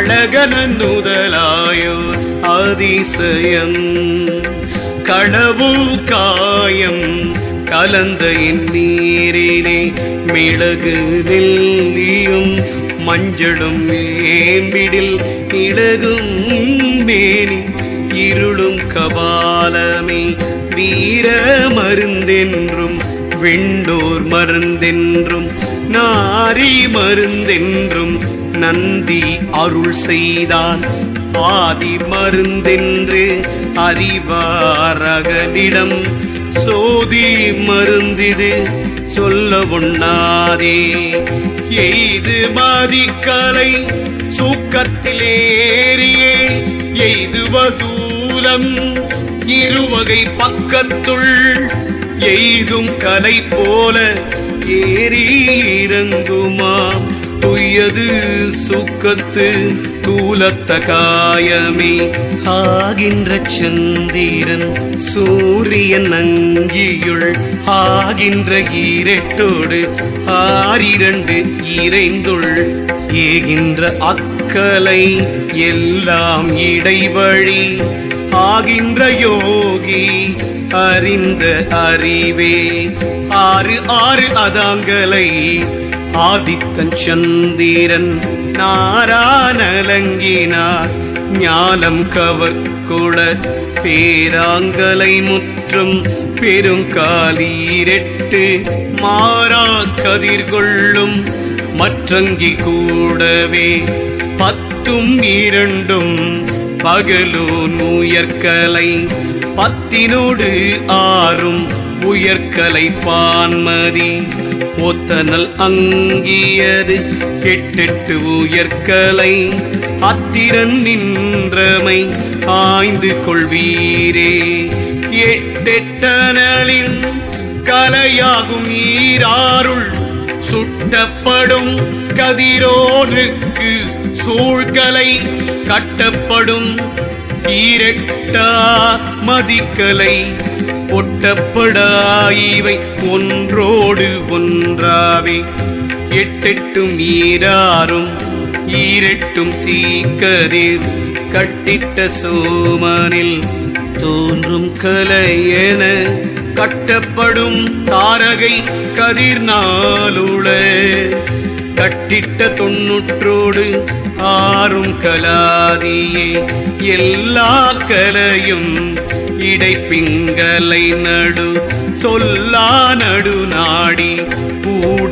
அழகனனுதலாயோ அதிசயம் களவும் காயம் கலந்த என் நீரிலே மிளகு நெல்லியும் மஞ்சளும் மேம்பிடில் இழகும் மேனி இருளும் கபாலமே வீர மருந்தென்றும் வெண்டோர் மருந்தென்றும் நாரி மருந்தென்றும் நந்தி அருள் செய்தான். ஆதி மருந்தென்று அறிவாரகனிடம். சோதி மருந்திது சொல்ல உண்ணாதே எய்து மாதிக்கலை சூக்கத்திலேறியே. எய்துவதூலம் இருவகை பக்கத்துள். எய்தும் கலை போல ஏறி இறங்குமாம். துயது சுக்கத்து தூலத்த காயமே ஆகின்ற சந்திரன் சூரியன் அங்கியுள் ஆகின்ற ஈரெட்டோடு ஆறிரண்டு இறைந்துள். ஏகின்ற அக்கலை எல்லாம் இடைவழி ஆகின்ற யோகி அறிந்த அறிவே. ஆறு ஆறு அதாங்களை ஆதித்தன் சந்திரன் நாரானலங்கினார் ஞானம் கவர் பேராங்கலை முற்றும் பெருங்காலீரெட்டு மாறா கதிர்கொள்ளும் மற்றங்கி கூடவே பத்தும் இரண்டும் பகலூன் உயர்கலை பத்தினோடு ஆறும் உயர்கலை பான்மதி ஒத்தனல் அங்கியது எட்டெட்டு உயர்கலை. அத்திரன் நின்றமை ஆய்ந்து கொள்வீரே. எட்டெட்டனலின் கலையாகும் ஈராருள் சுட்டப்படும் கதிரோனுக்கு சூழ்கலை கட்டப்படும் ஈரட்டா மதிக்கலை ஒட்டப்படாயிவை ஒன்றோடு ஒன்றாவே. எட்டெட்டும் ஈராறும் ஈரெட்டும் சீக்கதிர் கட்டிட்ட சோமனில் தோன்றும் கலை என கட்டப்படும் தாரகை கதிர் நாளுள கட்டிட்ட தொன்னூற்றோடு ஆறும் கலாதியே எல்லா கலையும் இடைப்பிங்கலை நடு சொல்லா நடு நாடி ஊடே